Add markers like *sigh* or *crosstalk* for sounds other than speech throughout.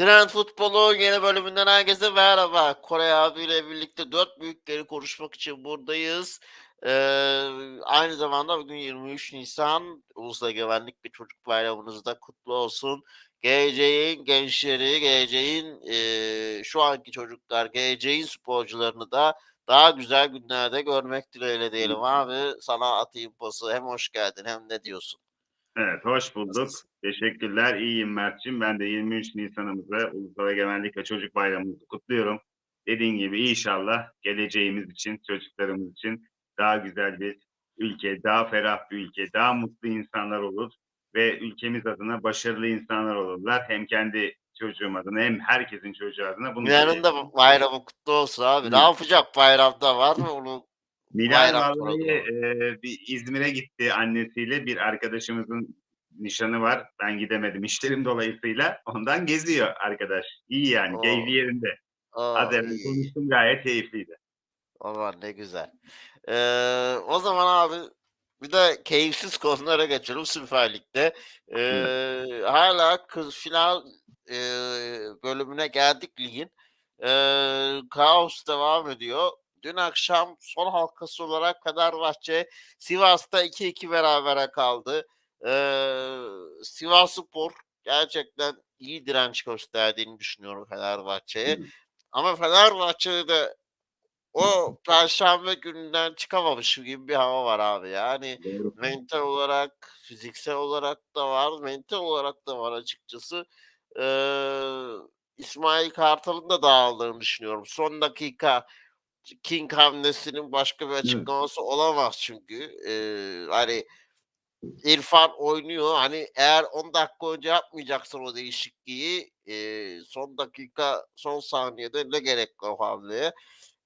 Trend Futbolu yeni bölümünden herkese merhaba. Kore abiyle birlikte dört büyükleri konuşmak için buradayız. Ee, aynı zamanda bugün 23 Nisan Ulusal Güvenlik ve Çocuk Bayramınız da kutlu olsun. Geleceğin gençleri, geleceğin e, şu anki çocuklar, geleceğin sporcularını da daha güzel günlerde görmek dileğiyle diyelim abi. Sana atayım pası. Hem hoş geldin hem ne diyorsun? Evet, hoş bulduk. Nasılsın? Teşekkürler. İyiyim Mert'ciğim. Ben de 23 Nisan'ımızı Ulusal Egemenlik ve Çocuk Bayramımızı kutluyorum. Dediğin gibi inşallah geleceğimiz için, çocuklarımız için daha güzel bir ülke, daha ferah bir ülke, daha mutlu insanlar olur ve ülkemiz adına başarılı insanlar olurlar. Hem kendi çocuğum adına hem herkesin çocuğu adına bunu Yarın da bayramı kutlu olsun abi. Ne yapacak bayramda var mı onu? Bayram vallahi e, bir İzmir'e gitti annesiyle. Bir arkadaşımızın nişanı var. Ben gidemedim işlerim dolayısıyla. Ondan geziyor arkadaş. İyi yani. Oo. Keyfi yerinde. Aa, Az evvel konuştum gayet keyifliydi. Aman ne güzel. Ee, o zaman abi bir de keyifsiz konulara geçelim Süper Lig'de. Ee, hala kız final e, bölümüne geldik ligin. Ee, kaos devam ediyor. Dün akşam son halkası olarak Fenerbahçe Sivas'ta 2-2 berabere kaldı. Ee, Sivasspor gerçekten iyi direnç gösterdiğini düşünüyorum Fenerbahçe'ye. Ama Fenerbahçe'de de o perşembe gününden çıkamamış gibi bir hava var abi. Yani Doğru. mental olarak, fiziksel olarak da var, mental olarak da var açıkçası. Ee, İsmail Kartal'ın da dağıldığını düşünüyorum. Son dakika King hamlesinin başka bir açıklaması olamaz çünkü. Ee, hani İrfan oynuyor. Hani eğer 10 dakika önce yapmayacaksan o değişikliği e, son dakika, son saniyede ne gerek o hamleye?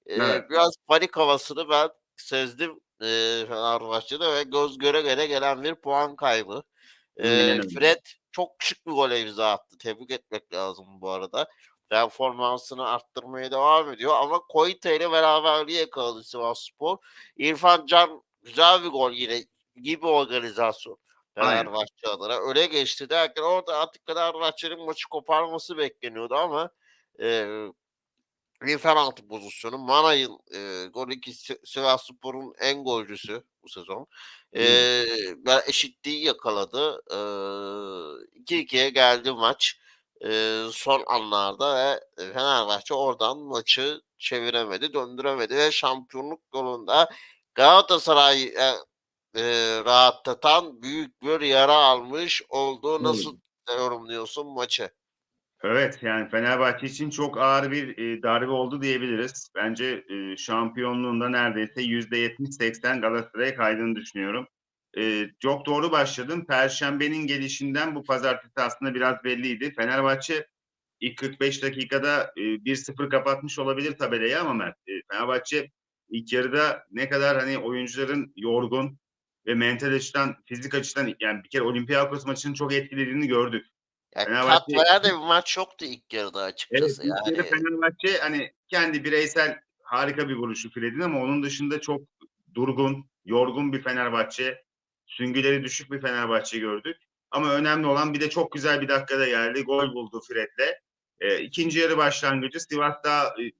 E, Evet. Biraz panik havasını ben sezdim e, Fenerbahçe'de ve göz göre göre gelen bir puan kaybı. E. Fred çok şık bir gole imza attı. Tebrik etmek lazım bu arada. Performansını arttırmaya devam ediyor ama Koyte ile beraberliği yakaladı Sivasspor. İrfan Can güzel bir gol yine iyi bir organizasyon. Fenerbahçe adına. Öyle geçti derken orada artık Fenerbahçe'nin maçı koparması bekleniyordu ama e, bir penaltı pozisyonu. Manay'ın e, golü ki Si- Sivasspor'un en golcüsü bu sezon. E, eşitliği yakaladı. E, 2-2'ye geldi maç. E, son anlarda ve Fenerbahçe oradan maçı çeviremedi, döndüremedi ve şampiyonluk yolunda Galatasaray e, e, rahatlatan büyük bir yara almış oldu. Nasıl yorumluyorsun maçı? Evet yani Fenerbahçe için çok ağır bir e, darbe oldu diyebiliriz. Bence e, şampiyonluğunda neredeyse %70-80 Galatasaray'a kaydığını düşünüyorum. E, çok doğru başladın. Perşembenin gelişinden bu pazartesi aslında biraz belliydi. Fenerbahçe ilk 45 dakikada e, 1-0 kapatmış olabilir tabelayı ama Mert, e, Fenerbahçe ilk yarıda ne kadar hani oyuncuların yorgun ve mental açıdan, fizik açıdan yani bir kere Olympiakos maçının çok etkilediğini gördük. Yani Fenerbahçe- de bir maç yoktu ilk yarıda Evet, açıkçası. ilk yarı yani Fenerbahçe hani kendi bireysel harika bir vuruşu Fred'in ama onun dışında çok durgun, yorgun bir Fenerbahçe, süngüleri düşük bir Fenerbahçe gördük. Ama önemli olan bir de çok güzel bir dakikada geldi. Gol buldu Fred'le. E, ikinci yarı başlangıcı Sivas daha e,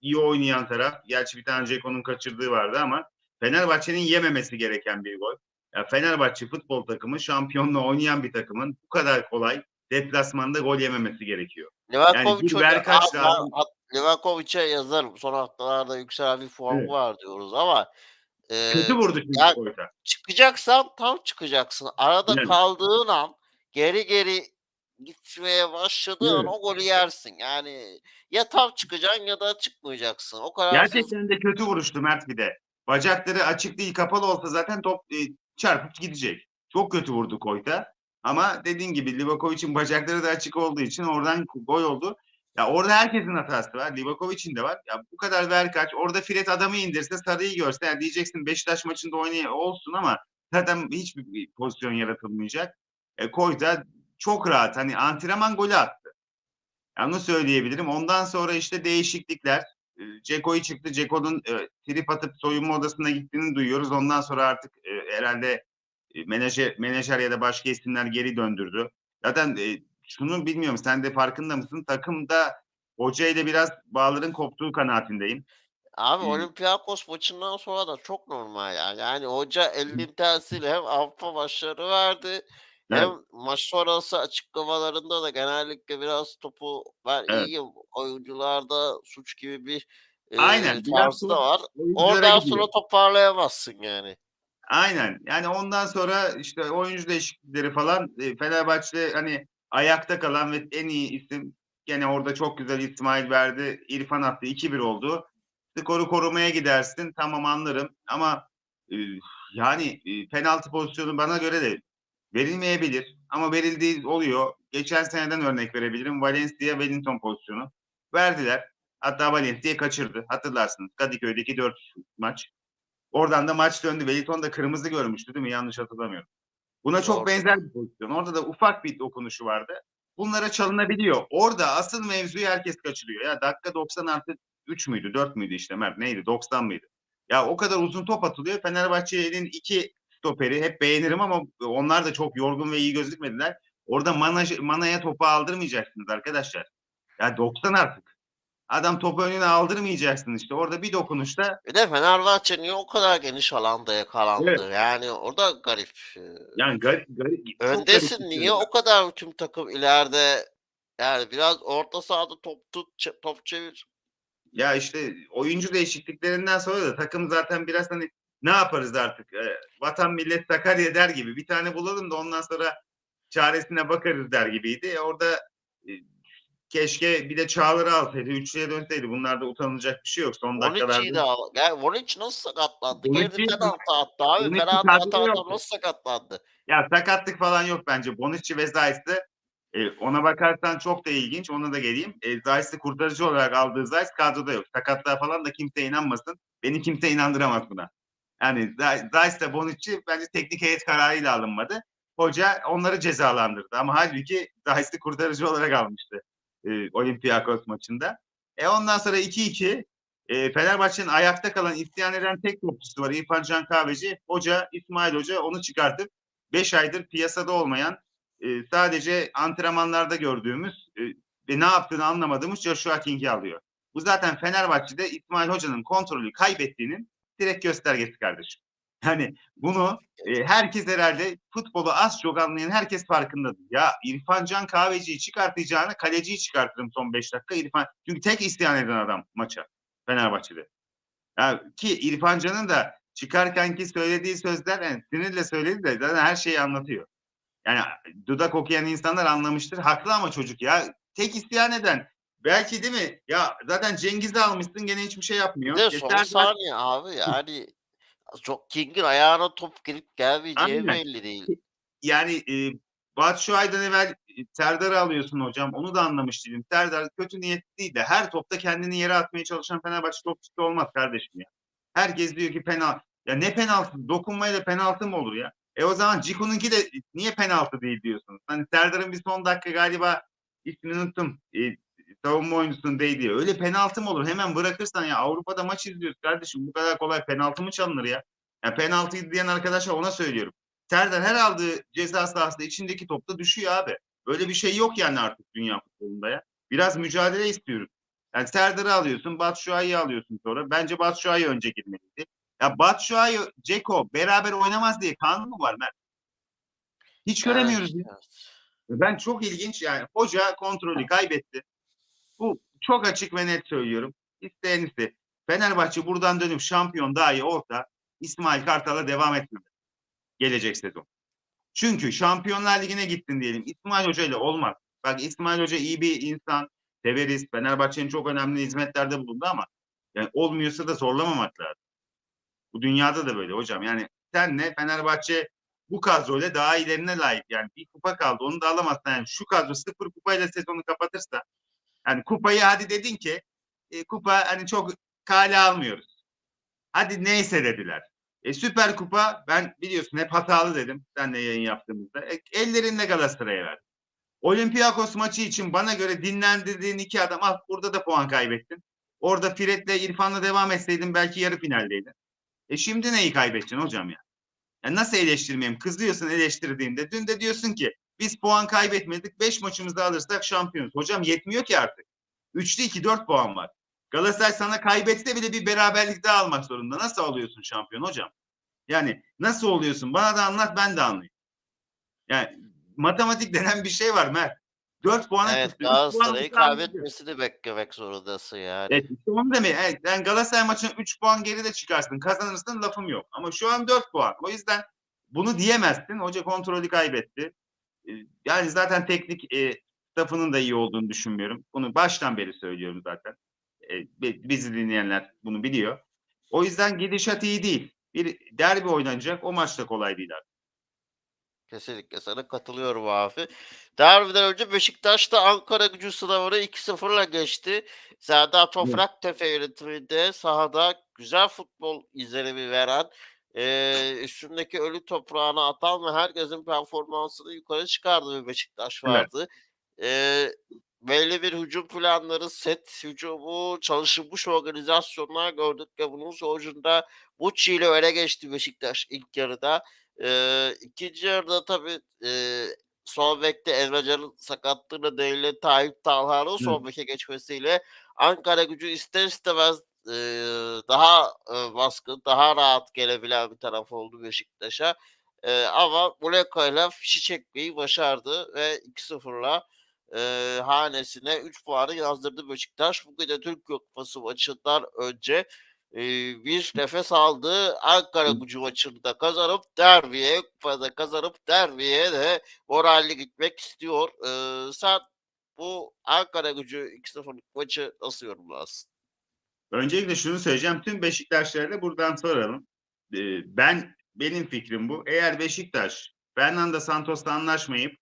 iyi oynayan taraf. Gerçi bir tane Ceko'nun kaçırdığı vardı ama Fenerbahçe'nin yememesi gereken bir gol. Ya Fenerbahçe futbol takımı şampiyonla oynayan bir takımın bu kadar kolay deplasmanda gol yememesi gerekiyor. Livakovic hoca- Berkaç lazım. Livakovic'e yazarım. Son haftalarda yükselen bir form Evet. var diyoruz ama e, Kötü vurdu çünkü ya- Koyta. çıkacaksan tam çıkacaksın. Arada Yani. kaldığın an geri geri gitmeye başladığın an Evet. o golü yersin. Yani ya tam çıkacaksın ya da çıkmayacaksın. O kadar Gerçekten de kötü vuruştu Mert bir de. Bacakları açık değil kapalı olsa zaten top e, çarpıp gidecek. Çok kötü vurdu Koyta. Ama dediğin gibi Livakovic'in bacakları da açık olduğu için oradan gol oldu. Ya orada herkesin hatası var. Livakovic'in de var. Ya bu kadar ver kaç. Orada Fred adamı indirse sarıyı görse yani diyeceksin Beşiktaş maçında oynay olsun ama zaten hiçbir bir pozisyon yaratılmayacak. E, Koyta çok rahat. Hani antrenman golü attı. Yani onu söyleyebilirim. Ondan sonra işte değişiklikler. E, Ceko'yu çıktı. Ceko'nun e, trip atıp soyunma odasına gittiğini duyuyoruz. Ondan sonra artık e, herhalde e, menajer, menajer ya da başka isimler geri döndürdü. Zaten e, şunu bilmiyorum sen de farkında mısın? Takımda hoca ile biraz bağların koptuğu kanaatindeyim. Abi Hmm. Olympiakos maçından sonra da çok normal yani. Yani hoca elinin tersiyle hem Avrupa maçları verdi hem Evet. maç sonrası açıklamalarında da genellikle biraz topu ben Evet. iyiyim oyuncularda suç gibi bir Aynen, eee, biraz tarzı da var. Oradan gidiyor. sonra toparlayamazsın yani. Aynen. Yani ondan sonra işte oyuncu değişiklikleri falan e, Fenerbahçe hani ayakta kalan ve en iyi isim gene orada çok güzel İsmail verdi. İrfan attı. 2-1 oldu. Skoru korumaya gidersin. Tamam anlarım ama e, yani e, penaltı pozisyonu bana göre de verilmeyebilir ama verildiği oluyor. Geçen seneden örnek verebilirim. Valencia Wellington pozisyonu verdiler. Hatta Valencia kaçırdı. Hatırlarsınız. Kadıköy'deki 4 maç. Oradan da maç döndü. Wellington da kırmızı görmüştü değil mi? Yanlış hatırlamıyorum. Buna çok Doğru. benzer bir pozisyon. Orada da ufak bir dokunuşu vardı. Bunlara çalınabiliyor. Orada asıl mevzuyu herkes kaçırıyor. Ya dakika 90 artı 3 müydü? 4 müydü işte Mert? Neydi? 90 mıydı? Ya o kadar uzun top atılıyor. Fenerbahçe'nin iki stoperi hep beğenirim ama onlar da çok yorgun ve iyi gözükmediler. Orada mana, manaya topu aldırmayacaksınız arkadaşlar. Ya 90 artık. Adam topu önüne aldırmayacaksın işte. Orada bir dokunuşta Bir de Fenerbahçe niye o kadar geniş alanda yakalandı? Evet. Yani o da garip. Yani garip, garip, garip öndesin bir niye şey. o kadar tüm takım ileride yani biraz orta sahada top tut, top çevir. Ya işte oyuncu değişikliklerinden sonra da takım zaten biraz hani ne yaparız artık? Ee, vatan millet Sakarya der gibi bir tane bulalım da ondan sonra çaresine bakarız der gibiydi. E, orada e, keşke bir de Çağlar'ı alsaydı. Üçlüye dönseydi. Bunlarda utanılacak bir şey yok. Son dakikalarda. de al. Yani Bonucci nasıl sakatlandı? Bonucci- penaltı attı abi. Penaltı adam yoktu. nasıl sakatlandı? Ya sakatlık falan yok bence. Bonucci ve Zayt'ı e, ona bakarsan çok da ilginç. Ona da geleyim. E, Zayt'ı kurtarıcı olarak aldığı Zayt kadroda yok. Sakatlığa falan da kimse inanmasın. Beni kimse inandıramaz buna. Yani Zayt ile Bonucci bence teknik heyet kararıyla alınmadı. Hoca onları cezalandırdı. Ama halbuki Zayt'ı kurtarıcı olarak almıştı e, Olympiakos maçında. E ondan sonra 2-2 e, Fenerbahçe'nin ayakta kalan isyan eden tek topçusu var. İrfan Can Kahveci. Hoca, İsmail Hoca onu çıkartıp 5 aydır piyasada olmayan e, sadece antrenmanlarda gördüğümüz e, ve ne yaptığını anlamadığımız Joshua King'i alıyor. Bu zaten Fenerbahçe'de İsmail Hoca'nın kontrolü kaybettiğinin direkt göstergesi kardeşim. Yani bunu e, herkes herhalde futbolu az çok anlayan herkes farkındadır. Ya İrfan Can Kahveci'yi çıkartacağına kaleciyi çıkartırım son 5 dakika İrfan. Çünkü tek isyan eden adam maça Fenerbahçe'de. Ya, ki İrfan Can'ın da çıkarkenki söylediği sözler yani sinirle söyledi de zaten her şeyi anlatıyor. Yani dudak okuyan insanlar anlamıştır. Haklı ama çocuk ya. Tek isyan eden. Belki değil mi? Ya zaten Cengiz'i almışsın gene hiçbir şey yapmıyor. De son saniye abi yani çok King'in ayağına top girip gelmeyeceği Aynen. belli değil. yani e, Batshuayi'den evvel Serdar'ı alıyorsun hocam. Onu da anlamış değilim. Serdar kötü niyetli değil de her topta kendini yere atmaya çalışan Fenerbahçe topçusu olmaz kardeşim ya. Herkes diyor ki penaltı. Ya ne penaltı? Dokunmayla penaltı mı olur ya? E o zaman Ciku'nunki de niye penaltı değil diyorsunuz? Hani Serdar'ın bir son dakika galiba ismini unuttum. E, savunma oyuncusunun değdiği. Öyle penaltı mı olur? Hemen bırakırsan ya Avrupa'da maç izliyoruz kardeşim. Bu kadar kolay penaltı mı çalınır ya? Ya penaltı izleyen arkadaşlar ona söylüyorum. Serdar her aldığı ceza sahasında içindeki topta düşüyor abi. Böyle bir şey yok yani artık dünya futbolunda ya. Biraz mücadele istiyoruz. Yani Serdar'ı alıyorsun, Batshuayi'yi alıyorsun sonra. Bence Batshuayi önce girmeliydi. Ya Batshuayi, Ceko beraber oynamaz diye kanun mu var Mert? Hiç göremiyoruz. ya. Evet. Ben çok ilginç yani. Hoca kontrolü kaybetti. Bu çok açık ve net söylüyorum. İsteyen ise Fenerbahçe buradan dönüp şampiyon dahi olsa İsmail Kartal'a devam etmemeli. Gelecek sezon. Çünkü Şampiyonlar Ligi'ne gittin diyelim. İsmail Hoca ile olmaz. Bak İsmail Hoca iyi bir insan. Severiz. Fenerbahçe'nin çok önemli hizmetlerde bulundu ama yani olmuyorsa da zorlamamak lazım. Bu dünyada da böyle hocam. Yani senle Fenerbahçe bu kadroyla daha ilerine layık. Yani bir kupa kaldı. Onu da alamazsan. Yani şu kadro sıfır kupayla sezonu kapatırsa yani kupayı hadi dedin ki e, kupa hani çok kale almıyoruz. Hadi neyse dediler. E, Süper Kupa ben biliyorsun hep hatalı dedim. Senle yayın yaptığımızda. E, ellerinde Galatasaray'a verdim. Olympiakos maçı için bana göre dinlendirdiğin iki adam al burada da puan kaybettin. Orada Fred'le İrfan'la devam etseydin belki yarı finaldeydin. E şimdi neyi kaybedeceksin hocam ya? ya nasıl eleştirmeyeyim? Kızıyorsun eleştirdiğimde. Dün de diyorsun ki Biz puan kaybetmedik. 5 maçımızı alırsak şampiyonuz. Hocam yetmiyor ki artık. 3'te 2 4 puan var. Galatasaray sana kaybetse bile bir beraberlik daha almak zorunda. Nasıl alıyorsun şampiyon hocam? Yani nasıl oluyorsun? Bana da anlat ben de anlayayım. Yani matematik denen bir şey var Mert. 4 puana Evet puan Galatasaray'ı gidiyor. kaybetmesini beklemek zorundasın yani. Evet işte onu demek. Evet, yani Galatasaray maçına 3 puan geride çıkarsın. Kazanırsın lafım yok. Ama şu an 4 puan. O yüzden bunu diyemezsin. Hoca kontrolü kaybetti. Yani zaten teknik e, staffının da iyi olduğunu düşünmüyorum. Bunu baştan beri söylüyorum zaten. E, bi- bizi dinleyenler bunu biliyor. O yüzden gidişat iyi değil. Bir derbi oynanacak. O maç da kolay değil artık. Kesinlikle sana katılıyorum abi. Derbiden önce Beşiktaş'ta Ankara gücü sınavını 2-0'la geçti. Serdar Topraktepe yönetiminde sahada güzel futbol izlenimi veren, eee üstündeki ölü toprağına atan ve herkesin performansını yukarı çıkardığı bir Beşiktaş Evet. vardı. Eee, belli bir hücum planları, set hücumu, çalışılmış organizasyonlar gördük ve bunun sonucunda Bucci ile öne geçti Beşiktaş ilk yarıda. Eee, ikinci yarıda tabii, eee, sol bekte Emrecan'ın sakatlığı nedeniyle Tayyip Talha'nın sol beke geçmesiyle Ankara gücü ister istemez, daha, eee, baskın, daha rahat gelebilen bir taraf oldu Beşiktaş'a. Eee, ama Muleka'yla fişi çekmeyi başardı ve 2-0'la, eee, hanesine 3 puanı yazdırdı Beşiktaş. Bugün de Türkiye Kupası maçından önce, eee, bir nefes aldı. Ankara gücü maçını da kazanıp derbiye, kupada kazanıp derbiye de moralli gitmek istiyor. Eee, sen bu Ankara gücü 2-0'lık maçı nasıl yorumlarsın? Öncelikle şunu söyleyeceğim. Tüm Beşiktaşlara da buradan soralım. Ee, ben benim fikrim bu. Eğer Beşiktaş Fernando Santos'la anlaşmayıp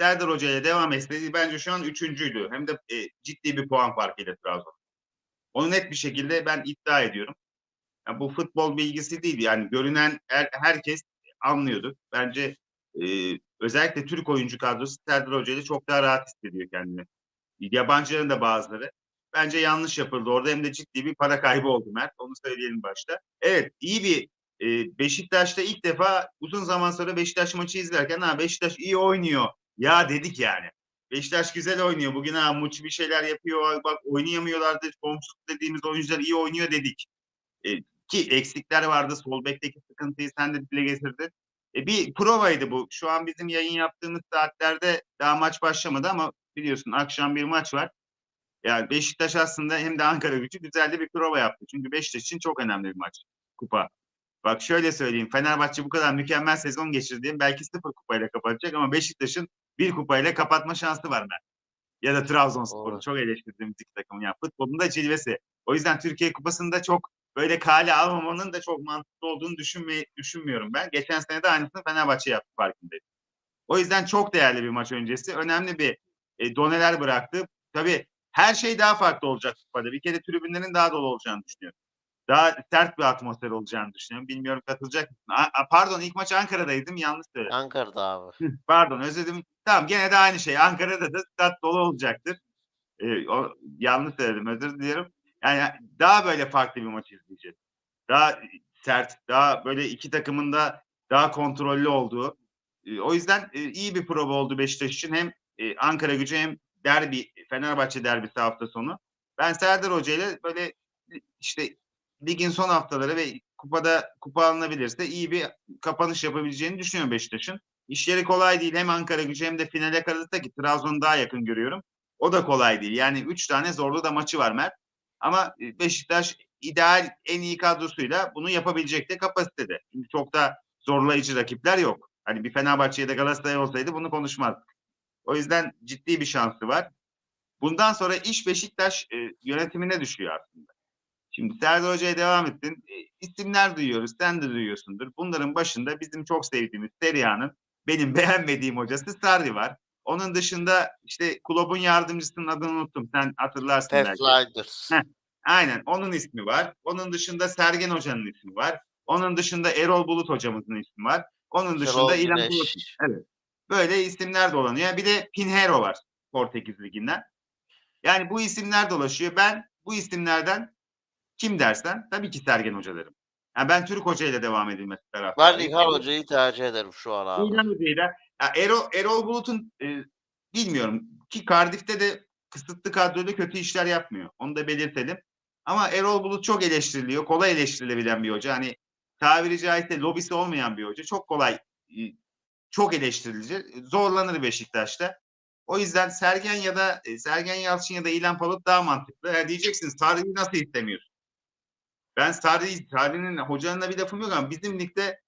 Serdar Hoca ile devam etseydi bence şu an üçüncüydü. Hem de e, ciddi bir puan farkıyla Trabzon. Onu net bir şekilde ben iddia ediyorum. Yani bu futbol bilgisi değil. Yani görünen her, herkes anlıyordu. Bence e, özellikle Türk oyuncu kadrosu Serdar Hoca ile çok daha rahat hissediyor kendini. Yabancıların da bazıları. Bence yanlış yapıldı. Orada hem de ciddi bir para kaybı oldu Mert. Onu söyleyelim başta. Evet iyi bir e, Beşiktaş'ta ilk defa uzun zaman sonra Beşiktaş maçı izlerken ha Beşiktaş iyi oynuyor. Ya dedik yani. Beşiktaş güzel oynuyor. Bugün ha Muçi bir şeyler yapıyor. Bak oynayamıyorlardı. Komşu dediğimiz oyuncular iyi oynuyor dedik. E, ki eksikler vardı. Sol bekteki sıkıntıyı sen de dile getirdin. E, bir provaydı bu. Şu an bizim yayın yaptığımız saatlerde daha maç başlamadı ama biliyorsun akşam bir maç var. Yani Beşiktaş aslında hem de Ankara gücü güzel de bir prova yaptı. Çünkü Beşiktaş için çok önemli bir maç. Kupa. Bak şöyle söyleyeyim. Fenerbahçe bu kadar mükemmel sezon geçirdiğim belki sıfır kupayla kapatacak ama Beşiktaş'ın bir kupayla kapatma şansı var ben. Ya da Trabzonspor'un Doğru. çok eleştirdiğimiz iki takım. Yani futbolun da cilvesi. O yüzden Türkiye Kupası'nda çok böyle kale almamanın da çok mantıklı olduğunu düşünme, düşünmüyorum ben. Geçen sene de aynısını Fenerbahçe yaptı farkındayım. O yüzden çok değerli bir maç öncesi. Önemli bir e, doneler bıraktı. Tabii her şey daha farklı olacak kupada. Bir kere tribünlerin daha dolu olacağını düşünüyorum. Daha sert bir atmosfer olacağını düşünüyorum. Bilmiyorum katılacak mısın? A- pardon ilk maç Ankara'daydım. Yanlış söyledim. Ankara'da abi. Pardon özür dilerim. Tamam gene de aynı şey. Ankara'da da stat dolu olacaktır. Ee, o, yanlış söyledim özür dilerim. Yani daha böyle farklı bir maç izleyeceğiz. Daha sert, daha böyle iki takımın da daha kontrollü olduğu. Ee, o yüzden e, iyi bir prova oldu Beşiktaş için. Hem e, Ankara gücü hem derbi, Fenerbahçe derbisi hafta sonu. Ben Serdar Hoca ile böyle işte ligin son haftaları ve kupada kupa alınabilirse iyi bir kapanış yapabileceğini düşünüyorum Beşiktaş'ın. İşleri kolay değil. Hem Ankara gücü hem de finale kalırsa ki Trabzon'u daha yakın görüyorum. O da kolay değil. Yani üç tane zorlu da maçı var Mert. Ama e, Beşiktaş ideal en iyi kadrosuyla bunu yapabilecek de kapasitede. Çünkü çok da zorlayıcı rakipler yok. Hani bir Fenerbahçe ya da Galatasaray olsaydı bunu konuşmazdık. O yüzden ciddi bir şansı var. Bundan sonra iş Beşiktaş e, yönetimine düşüyor aslında. Şimdi Serdar Hoca'ya devam ettin. E, isimler duyuyoruz. Sen de duyuyorsundur. Bunların başında bizim çok sevdiğimiz Seria'nın benim *laughs* beğenmediğim hocası Sarri var. Onun dışında işte kulübün yardımcısının adını unuttum. Sen hatırlarsın Pep belki. Heh. Aynen onun ismi var. Onun dışında Sergen Hoca'nın ismi var. Onun dışında Erol Bulut hocamızın ismi var. Onun dışında Şenol İlhan. Bulut. Böyle isimler dolanıyor. Bir de Pinheiro var Portekiz Ligi'nden. Yani bu isimler dolaşıyor. Ben bu isimlerden kim dersen tabii ki Sergen Hoca derim. Yani ben Türk Hoca ile devam edilmesi Ben taraftarıyım. İlhan Hoca'yı tercih ederim şu an abi. İlhan Hoca'yı da Ya Erol, Erol Bulut'un e, bilmiyorum ki Cardiff'te de kısıtlı kadroyla kötü işler yapmıyor. Onu da belirtelim. Ama Erol Bulut çok eleştiriliyor. Kolay eleştirilebilen bir hoca. Hani tabiri caizse lobisi olmayan bir hoca. Çok kolay çok eleştirilecek. Zorlanır Beşiktaş'ta. O yüzden Sergen ya da e, Sergen Yalçın ya da İlhan Palut daha mantıklı. Ya diyeceksiniz Sarı'yı nasıl istemiyorsun? Ben Sarı'yı, Sarı'nın hocanın da bir lafım yok ama bizim ligde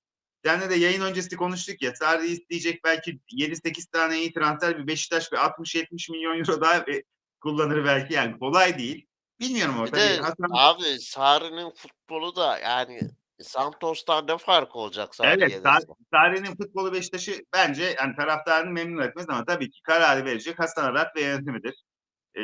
yani de yayın öncesi konuştuk ya Sarı'yı isteyecek belki 7-8 tane iyi transfer bir Beşiktaş bir 60-70 milyon euro daha e, kullanır belki yani kolay değil. Bilmiyorum ama Bir de Hasan abi Sarı'nın futbolu da yani Santos'tan ne fark olacak Sarı Evet, Sarri'nin futbolu Beşiktaş'ı bence yani taraftarını memnun etmez ama tabii ki kararı verecek Hasan Arat ve yönetimidir. E,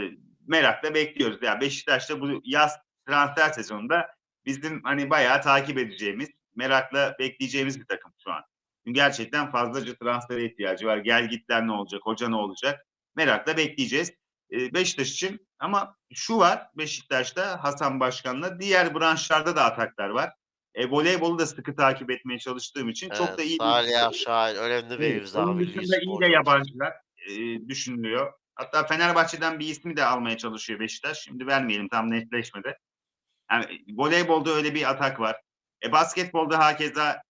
merakla bekliyoruz. Yani Beşiktaş'ta bu yaz transfer sezonunda bizim hani bayağı takip edeceğimiz, merakla bekleyeceğimiz bir takım şu an. Çünkü gerçekten fazlaca transfere ihtiyacı var. Gel gitler ne olacak, hoca ne olacak? Merakla bekleyeceğiz. E, Beşiktaş için ama şu var Beşiktaş'ta Hasan Başkan'la diğer branşlarda da ataklar var. E, voleybolu da sıkı takip etmeye çalıştığım için çok Evet, da iyi Salih Şahin önemli bir imza Onun dışında iyi de yabancılar e, düşünülüyor. Hatta Fenerbahçe'den bir ismi de almaya çalışıyor Beşiktaş. Şimdi vermeyelim tam netleşmedi. Yani voleybolda öyle bir atak var. E, basketbolda hakeza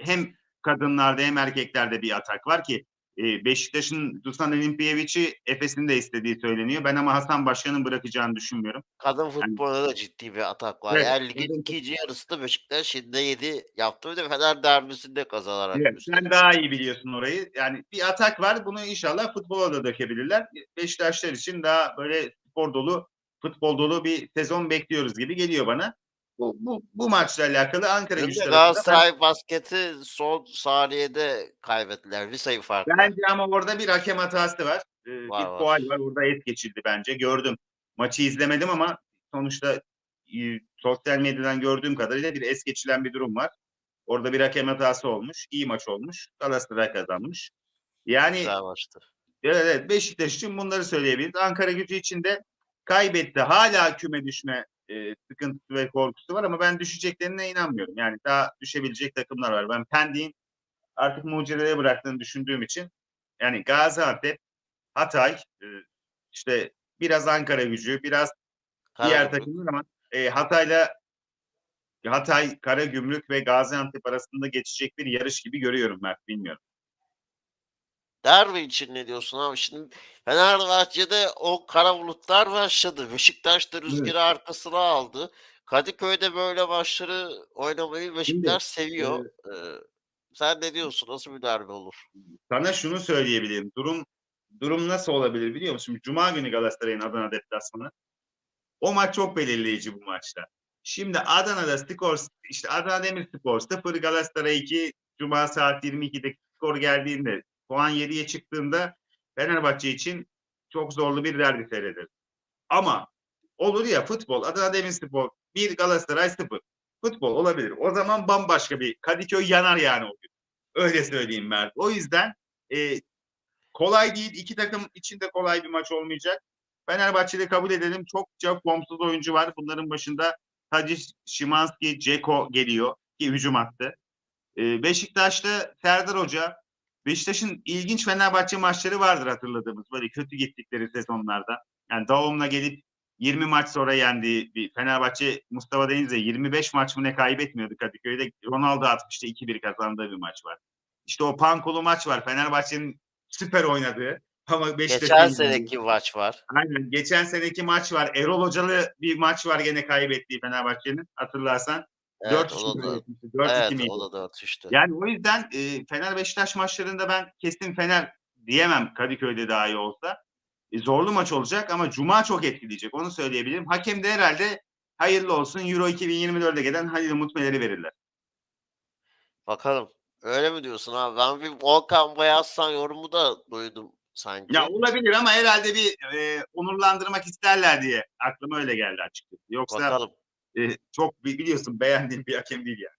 hem kadınlarda hem erkeklerde bir atak var ki e, Beşiktaş'ın Dusan Olimpiyevic'i Efes'in de istediği söyleniyor. Ben ama Hasan Başkan'ın bırakacağını düşünmüyorum. Kadın futbolunda da ciddi bir atak var. Evet, Yani ligin kadın ikinci yarısında Beşiktaş şimdi 7 yaptı. Bir de Fener derbisinde kazanarak Evet, sen daha iyi biliyorsun orayı. Yani bir atak var. Bunu inşallah futbola da dökebilirler. Beşiktaşlar için daha böyle spor dolu, futbol dolu bir sezon bekliyoruz gibi geliyor bana. Bu, bu, bu maçla alakalı Ankara gücü tarafında Galatasaray basketi son saniyede kaybettiler. Bir sayı farkla. bence ama orada bir hakem hatası var. Ee, Var, bir var. var. Orada es geçildi bence. Gördüm. Maçı izlemedim ama sonuçta e, sosyal medyadan gördüğüm kadarıyla bir es geçilen bir durum var. Orada bir hakem hatası olmuş. İyi maç olmuş. Galatasaray kazanmış. Yani Güzel maçtı. Evet, evet Beşiktaş için bunları söyleyebiliriz. Ankara gücü için de kaybetti. Hala küme düşme e, sıkıntısı ve korkusu var ama ben düşeceklerine inanmıyorum. Yani daha düşebilecek takımlar var. Ben Pendik'in artık mucizelere bıraktığını düşündüğüm için yani Gaziantep, Hatay, e, işte biraz Ankara gücü, biraz diğer Karagümrük. takımlar ama e, Hatay'la Hatay, Karagümrük ve Gaziantep arasında geçecek bir yarış gibi görüyorum Mert. Bilmiyorum. Derbi için ne diyorsun abi? Şimdi Fenerbahçe'de o kara bulutlar başladı. Beşiktaş da rüzgarı arkasına aldı. Kadıköy'de böyle maçları oynamayı Beşiktaş seviyor. Ee, sen ne diyorsun? Nasıl bir derbi olur? Sana şunu söyleyebilirim. Durum durum nasıl olabilir biliyor musun? Şimdi Cuma günü Galatasaray'ın Adana deplasmanı. O maç çok belirleyici bu maçta. Şimdi Adana'da skor işte Adana Demirspor 0 Galatasaray 2 Cuma saat 22'de skor geldiğinde puan 7'ye çıktığında Fenerbahçe için çok zorlu bir derbi seyreder. Ama olur ya futbol Adana Demirspor 1 Galatasaray 0. Futbol olabilir. O zaman bambaşka bir Kadıköy yanar yani o gün. Öyle söyleyeyim Mert. O yüzden e, kolay değil. İki takım için de kolay bir maç olmayacak. Fenerbahçe'de kabul edelim çokça formsuz oyuncu var. Bunların başında Tadic, Şimanski, Ceko geliyor ki hücum attı. E, Beşiktaş'ta Serdar Hoca Beşiktaş'ın ilginç Fenerbahçe maçları vardır hatırladığımız. Böyle kötü gittikleri sezonlarda. Yani Daum'la gelip 20 maç sonra yendiği bir Fenerbahçe Mustafa Deniz'le 25 maç mı ne kaybetmiyordu Kadıköy'de. Ronaldo atmıştı 2-1 kazandığı bir maç var. İşte o Pankolu maç var. Fenerbahçe'nin süper oynadığı ama Beşiktaş'ın Geçen seneki maç var. Aynen. Geçen seneki maç var. Erol Hocalı bir maç var gene kaybettiği Fenerbahçe'nin. Hatırlarsan. Evet, 4 o da, da, 4 evet, miydi? o da dört işte. Yani o yüzden e, Fener Beşiktaş maçlarında ben kesin Fener diyemem Kadıköy'de daha iyi olsa. E, zorlu maç olacak ama Cuma çok etkileyecek. Onu söyleyebilirim. Hakem de herhalde hayırlı olsun Euro 2024'e gelen Halil Umut Meler'i verirler. Bakalım. Öyle mi diyorsun abi? Ben bir Volkan Bayazsan yorumu da duydum sanki. Ya olabilir ama herhalde bir e, onurlandırmak isterler diye aklıma öyle geldi açıkçası. Yoksa Bakalım. E, çok bi- biliyorsun beğendiğim bir hakem değil yani.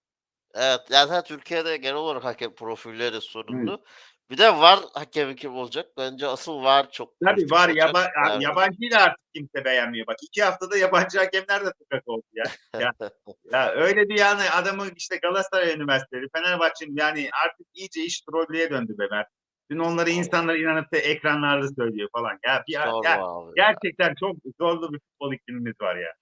Evet, zaten Türkiye'de genel olarak hakem profilleri sorunlu. Bir de var hakemi kim olacak? Bence asıl var çok Tabii var olacak. yaba, Evet. yabancıyı da artık kimse beğenmiyor. Bak iki haftada yabancı hakemler de sokak oldu ya. *laughs* ya, ya öyle bir yani adamın işte Galatasaray Üniversitesi, Fenerbahçe'nin yani artık iyice iş trollüye döndü be Mert. Dün onları Vallahi. insanlar inanıp da ekranlarda söylüyor falan. Ya, Sorma ya abi ya. gerçekten çok zorlu bir futbol iklimimiz var ya.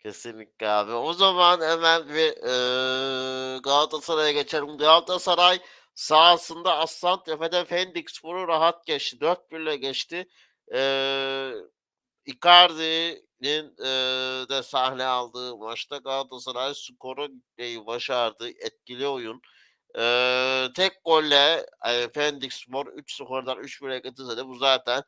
Kesinlikle abi. O zaman hemen bir eee Galatasaray'a geçelim. Galatasaray sahasında Aslantepe'de Pendikspor'u rahat geçti. 4-1 ile geçti. Eee Icardi'nin eee, de sahne aldığı maçta Galatasaray skoru gitmeyi başardı. Etkili oyun. Eee, tek golle e, Pendikspor 3-0'dan 3-1'e getirse de bu zaten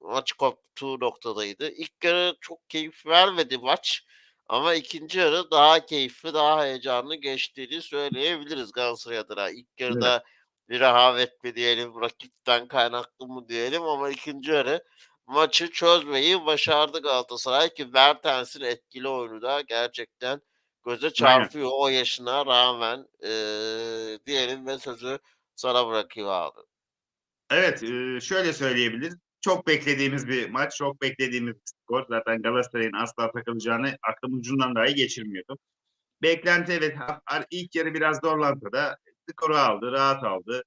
maç koptuğu noktadaydı. İlk yarı çok keyif vermedi maç. Ama ikinci yarı daha keyifli, daha heyecanlı geçtiğini söyleyebiliriz Galatasaray adına. İlk Evet. yarıda bir rehavet mi diyelim, rakipten kaynaklı mı diyelim ama ikinci yarı maçı çözmeyi başardı Galatasaray ki Mertens'in etkili oyunu da gerçekten göze Aynen. çarpıyor o yaşına rağmen eee, diyelim ve sözü sana bırakayım abi. Evet, şöyle söyleyebiliriz. Çok beklediğimiz bir maç, çok beklediğimiz bir skor. Zaten Galatasaray'ın asla takılacağını aklımın ucundan dahi geçirmiyordum. Beklenti evet ilk yarı biraz zorlansa da skoru aldı, rahat aldı.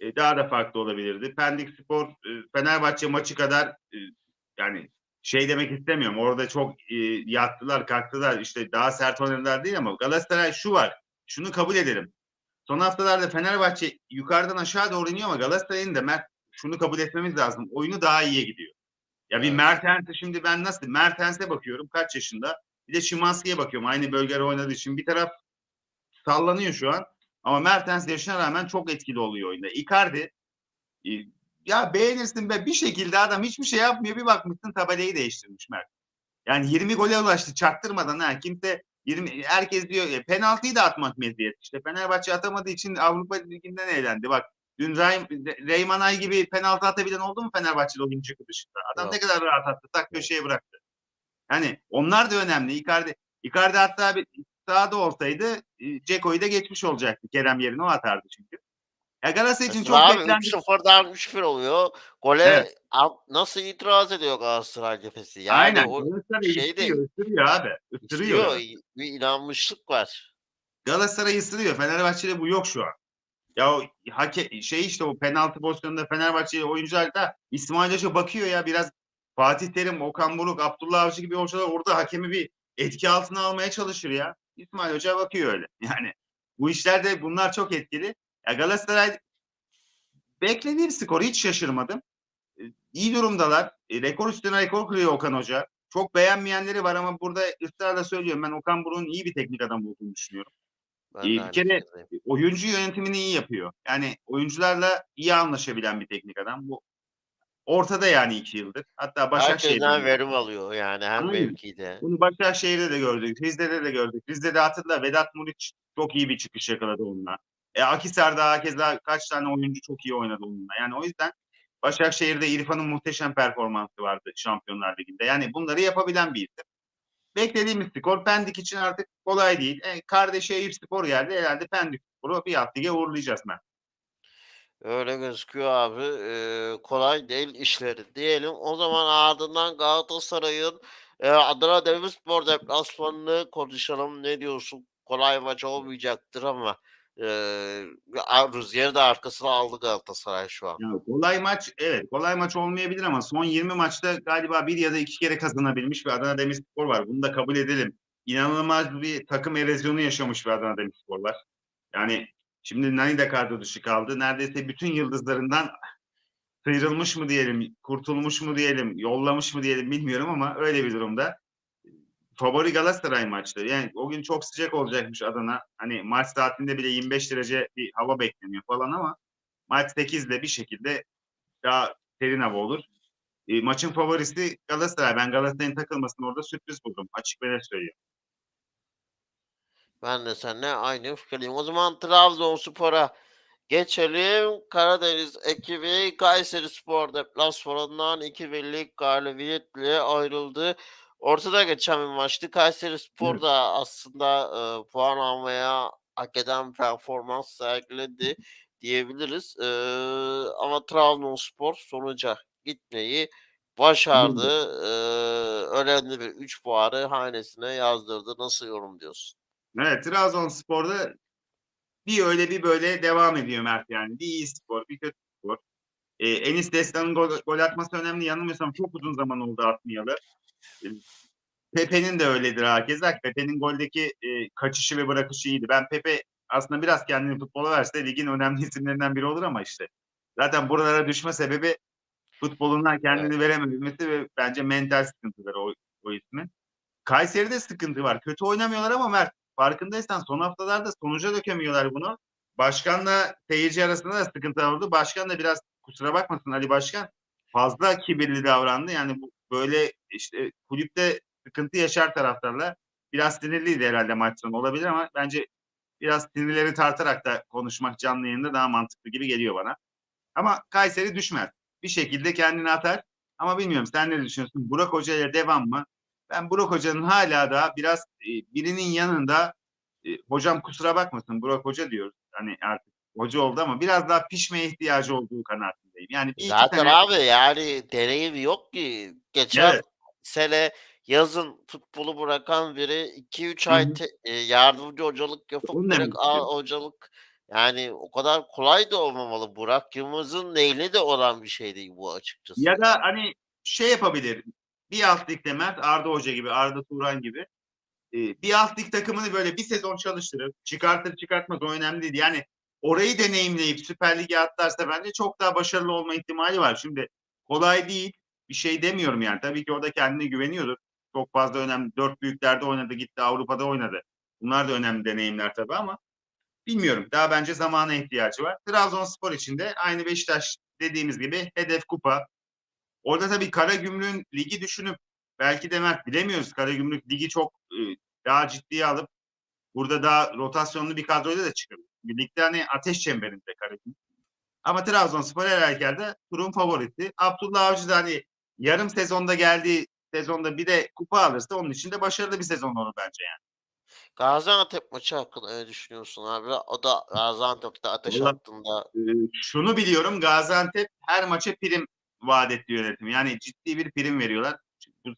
E, daha da farklı olabilirdi. Pendik Spor, e, Fenerbahçe maçı kadar e, yani şey demek istemiyorum. Orada çok yattılar, kalktılar. işte daha sert oynadılar değil ama Galatasaray şu var. Şunu kabul edelim. Son haftalarda Fenerbahçe yukarıdan aşağı doğru iniyor ama Galatasaray'ın da Mert, şunu kabul etmemiz lazım. Oyunu daha iyiye gidiyor. Ya bir. Mertens'e şimdi ben nasıl Mertens'e bakıyorum kaç yaşında. Bir de Şimanski'ye bakıyorum aynı bölgede oynadığı için. Bir taraf sallanıyor şu an. Ama Mertens yaşına rağmen çok etkili oluyor oyunda. Icardi e, ya beğenirsin be bir şekilde adam hiçbir şey yapmıyor. Bir bakmışsın tabelayı değiştirmiş Mert. Yani 20 gole ulaştı çaktırmadan ha. Kimse 20 herkes diyor e, penaltıyı da atmak meziyet. İşte Fenerbahçe atamadığı için Avrupa Ligi'nden eğlendi. Bak dün Ray, Reyman Ay gibi penaltı atabilen oldu mu Fenerbahçe'de oyuncu dışında? Adam Yok. ne kadar rahat attı. Tak köşeye bıraktı. Yani onlar da önemli. Icardi, Icardi hatta bir sahada olsaydı e, Ceko'yu da geçmiş olacaktı. Kerem yerine o atardı çünkü. Ya Galatasaray için çok Mesela abi beklendi. 3-0'dan 3-1 oluyor. Gole Evet. nasıl itiraz ediyor Galatasaray cephesi? Yani Aynen. o Galatasaray şeyde ısırıyor, ısırıyor abi. Isırıyor. bir inanmışlık var. Galatasaray ısırıyor. Fenerbahçe'de bu yok şu an. Ya o hake, şey işte o penaltı pozisyonunda Fenerbahçe oyuncular da İsmail Hoca bakıyor ya biraz Fatih Terim, Okan Buruk, Abdullah Avcı gibi hocalar orada hakemi bir etki altına almaya çalışır ya. İsmail Hoca bakıyor öyle. *laughs* Yani bu işlerde bunlar çok etkili. Ya Galatasaray beklediğim skoru hiç şaşırmadım. E, İyi durumdalar. E, rekor üstüne rekor kırıyor Okan Hoca. Çok beğenmeyenleri var ama burada ısrarla söylüyorum. Ben Okan Buruk'un iyi bir teknik adam olduğunu düşünüyorum. Ben bir kere oyuncu yönetimini iyi yapıyor. Yani oyuncularla iyi anlaşabilen bir teknik adam. Bu ortada yani iki yıldır. Hatta Başakşehir'de. Herkesten verim alıyor yani hem Aynen. mevkide. Bunu Başakşehir'de de gördük. Rize'de de gördük. Rize'de hatırla Vedat Muriç çok iyi bir çıkış yakaladı onunla. E, Akisar'da hakeza kaç tane oyuncu çok iyi oynadı onunla. Yani o yüzden Başakşehir'de İrfan'ın muhteşem performansı vardı Şampiyonlar Ligi'nde. Yani bunları yapabilen bir isim. Beklediğimiz skor Pendik için artık kolay değil. E, kardeşi Eyüp Spor geldi. Herhalde Pendik Spor'u bir alt lige uğurlayacağız ben. Öyle gözüküyor abi. Ee, kolay değil işleri diyelim. O zaman ardından Galatasaray'ın e, Adana Demirspor deplasmanını konuşalım. Ne diyorsun? Kolay maç olmayacaktır ama e, rüzgarı da arkasına aldı Galatasaray şu an. Ya kolay maç evet kolay maç olmayabilir ama son 20 maçta galiba bir ya da iki kere kazanabilmiş bir Adana Demirspor var. Bunu da kabul edelim. İnanılmaz bir takım erozyonu yaşamış bir Adana Demirspor var. Yani şimdi Nani de kadro dışı kaldı. Neredeyse bütün yıldızlarından sıyrılmış mı diyelim, kurtulmuş mu diyelim, yollamış mı diyelim bilmiyorum ama öyle bir durumda. Favori Galatasaray maçları. Yani o gün çok sıcak olacakmış Adana. Hani maç saatinde bile 25 derece bir hava bekleniyor falan ama maç 8'de bir şekilde daha serin hava olur. E, maçın favorisi Galatasaray. Ben Galatasaray'ın takılmasını orada sürpriz buldum. Açık ve net söylüyorum. Ben de seninle aynı fikirdeyim. O zaman Trabzonspor'a geçelim. Karadeniz ekibi Kayserispor deplasmanından 2-1'lik galibiyetle ayrıldı. Ortada geçen bir maçtı. Kayserispor Evet. da aslında e, puan almaya hak eden performans sergiledi diyebiliriz. E, ama Trabzonspor sonuca gitmeyi başardı. E, önemli bir 3 puanı hanesine yazdırdı. Nasıl yorumluyorsun? Evet Trabzonspor'da bir öyle bir böyle devam ediyor Mert yani. Bir iyi spor, bir kötü spor. E, Enis Destan'ın gol, gol atması önemli. Yanılmıyorsam çok uzun zaman oldu atmayalı. Pepe'nin de öyledir hakeza. Pepe'nin goldeki e, kaçışı ve bırakışı iyiydi. Ben Pepe aslında biraz kendini futbola verse ligin önemli isimlerinden biri olur ama işte zaten buralara düşme sebebi futbolundan kendini verememesi ve bence mental sıkıntıları o, o ismin. Kayseri'de sıkıntı var. Kötü oynamıyorlar ama Mert farkındaysan son haftalarda sonuca dökemiyorlar bunu. Başkanla seyirci arasında da sıkıntı oldu. Başkan da biraz kusura bakmasın Ali Başkan fazla kibirli davrandı. Yani bu böyle işte kulüpte sıkıntı yaşar taraftarla. Biraz sinirliydi herhalde maç sonu olabilir ama bence biraz sinirleri tartarak da konuşmak canlı yayında daha mantıklı gibi geliyor bana. Ama Kayseri düşmez. Bir şekilde kendini atar. Ama bilmiyorum sen ne düşünüyorsun? Burak Hoca ile devam mı? Ben Burak Hoca'nın hala da biraz e, birinin yanında e, hocam kusura bakmasın Burak Hoca diyoruz. Hani artık hoca oldu ama biraz daha pişmeye ihtiyacı olduğu kanaatindeyim. Yani Zaten sene- abi yani deneyim yok ki. Geçen Evet. Sene yazın futbolu bırakan biri 2-3 Hı ay te- e, yardımcı hocalık yapıp Onu direkt A hocalık yani o kadar kolay da olmamalı. Burak Yılmaz'ın lehine de olan bir şey değil bu açıkçası. Ya da hani şey yapabilir. Bir alt ligde Mert Arda Hoca gibi, Arda Turan gibi e, bir alt lig takımını böyle bir sezon çalıştırıp çıkartır çıkartmaz o önemli değil. Yani orayı deneyimleyip Süper Lig'e atlarsa bence çok daha başarılı olma ihtimali var. Şimdi kolay değil. Bir şey demiyorum yani. Tabii ki orada kendine güveniyordur. Çok fazla önemli. Dört büyüklerde oynadı, gitti Avrupa'da oynadı. Bunlar da önemli deneyimler tabii ama bilmiyorum. Daha bence zamana ihtiyacı var. Trabzonspor için de aynı Beşiktaş dediğimiz gibi hedef kupa. Orada tabii Karagümrük'ün ligi düşünüp belki de Mert bilemiyoruz. Karagümrük ligi çok e, daha ciddiye alıp burada daha rotasyonlu bir kadroyla da çıkıyor. Birlikte hani ateş çemberinde Karagümrük. Ama Trabzonspor her halükarda turun favorisi. Abdullah Avcı da hani yarım sezonda geldiği sezonda bir de kupa alırsa onun için de başarılı bir sezon olur bence yani. Gaziantep maçı hakkında ne düşünüyorsun abi? O da Gaziantep'te ateş Vallahi- hattında Ee, şunu biliyorum Gaziantep her maça prim vaat etti yönetim. Yani ciddi bir prim veriyorlar. Bu,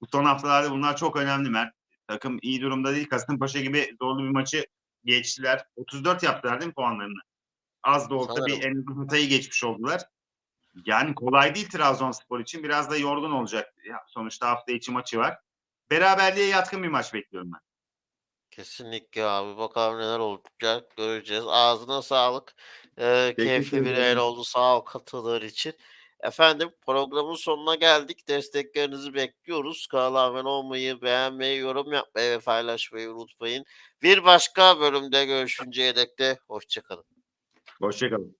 bu son haftalarda bunlar çok önemli Mert. Takım iyi durumda değil. Kasımpaşa gibi zorlu bir maçı geçtiler. 34 yaptılar değil mi puanlarını? Az da olsa bir Sanırım. en azından hatayı geçmiş oldular. Yani kolay değil Trabzonspor için. Biraz da yorgun olacak. Sonuçta hafta içi maçı var. Beraberliğe yatkın bir maç bekliyorum ben. Kesinlikle abi. Bakalım neler olacak göreceğiz. Ağzına sağlık. Ee, keyifli bir yayın oldu. Sağ ol katıldığın için. Efendim programın sonuna geldik. Desteklerinizi bekliyoruz. Kanala abone olmayı, beğenmeyi, yorum yapmayı ve paylaşmayı unutmayın. Bir başka bölümde görüşünceye dek de hoşçakalın. Hoşçakalın.